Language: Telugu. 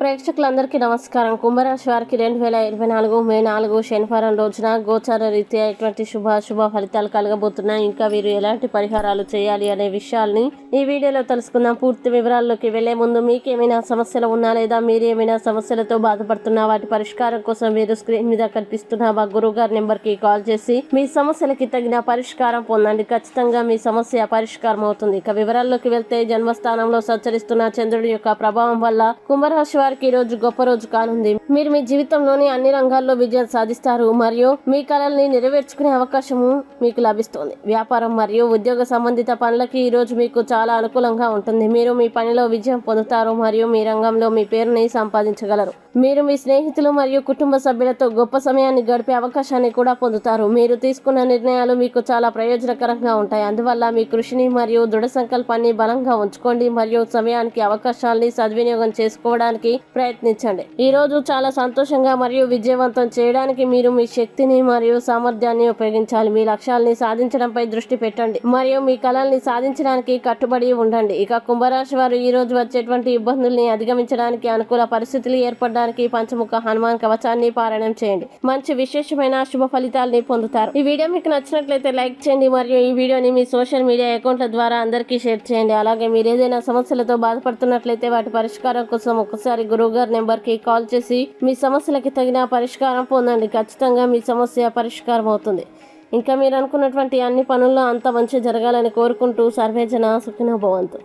ప్రేక్షకులందరికీ నమస్కారం. కుంభరాశి వారికి రెండు వేల ఇరవై నాలుగు మే నాలుగు శనివారం రోజున గోచార రీత్యా ఎటువంటి శుభ శుభ ఫలితాలు కలగబోతున్నాయి? ఇంకా వీరు ఎలాంటి పరిహారాలు చేయాలి అనే విషయాల్ని ఈ వీడియోలో తెలుసుకుందాం. పూర్తి వివరాల్లోకి వెళ్ళే ముందు మీకు ఏమైనా సమస్యలు ఉన్నా లేదా మీరు ఏమైనా సమస్యలతో బాధపడుతున్నా వాటి పరిష్కారం కోసం మీరు స్క్రీన్ మీద కనిపిస్తున్న మా గురువు గారి నెంబర్కి కాల్ చేసి మీ సమస్యలకి తగిన పరిష్కారం పొందండి. ఖచ్చితంగా మీ సమస్య పరిష్కారం అవుతుంది. ఇక వివరాల్లోకి వెళ్తే జన్మస్థానంలో సంచరిస్తున్న చంద్రుడి యొక్క ప్రభావం వల్ల కుంభరాశి వారికి ఈ రోజు గొప్ప రోజు కానుంది. మీరు మీ జీవితంలోని అన్ని రంగాల్లో విజయం సాధిస్తారు మరియు మీ కళల్ని నెరవేర్చుకునే అవకాశము మీకు లభిస్తుంది. వ్యాపారం మరియు ఉద్యోగ సంబంధిత పనులకి ఈ రోజు మీకు చాలా అనుకూలంగా ఉంటుంది. మీరు మీ పనిలో విజయం పొందుతారు మరియు మీ రంగంలో మీ పేరుని సంపాదించగలరు. మీరు మీ స్నేహితులు మరియు కుటుంబ సభ్యులతో గొప్ప సమయాన్ని గడిపే అవకాశాన్ని కూడా పొందుతారు. మీరు తీసుకున్న నిర్ణయాలు మీకు చాలా ప్రయోజనకరంగా ఉంటాయి. అందువల్ల మీ కృషిని మరియు దృఢ సంకల్పాన్ని బలంగా ఉంచుకోండి మరియు సమయానికి అవకాశాలని సద్వినియోగం చేసుకోవడానికి ప్రయత్నించండి. ఈ రోజు చాలా సంతోషంగా మరియు విజయవంతం చేయడానికి మీరు మీ శక్తిని మరియు సామర్థ్యాన్ని ఉపయోగించాలి. మీ లక్ష్యాలని సాధించడంపై దృష్టి పెట్టండి మరియు మీ కళల్ని సాధించడానికి కట్టుబడి ఉండండి. ఇక కుంభరాశి వారు ఈ రోజు వచ్చేటువంటి ఇబ్బందుల్ని అధిగమించడానికి అనుకూల పరిస్థితులు ఏర్పడడానికి పంచముఖ హనుమాన్ కవచాన్ని పారాయణం చేయండి. మంచి విశేషమైన శుభ ఫలితాలని పొందుతారు. ఈ వీడియో మీకు నచ్చినట్లయితే లైక్ చేయండి మరియు ఈ వీడియోని మీ సోషల్ మీడియా అకౌంట్ల ద్వారా అందరికీ షేర్ చేయండి. అలాగే మీరు ఏదైనా సమస్యలతో బాధపడుతున్నట్లయితే వాటి పరిష్కారం కోసం ఒకసారి గురువు గారి నెంబర్కి కాల్ చేసి మీ సమస్యలకి తగిన పరిష్కారం పొందండి. ఖచ్చితంగా మీ సమస్య పరిష్కారం అవుతుంది. ఇంకా మీరు అనుకున్నటువంటి అన్ని పనుల్లో అంత మంచి జరగాలని కోరుకుంటూ సర్వేజన సుఖినో భవంతు.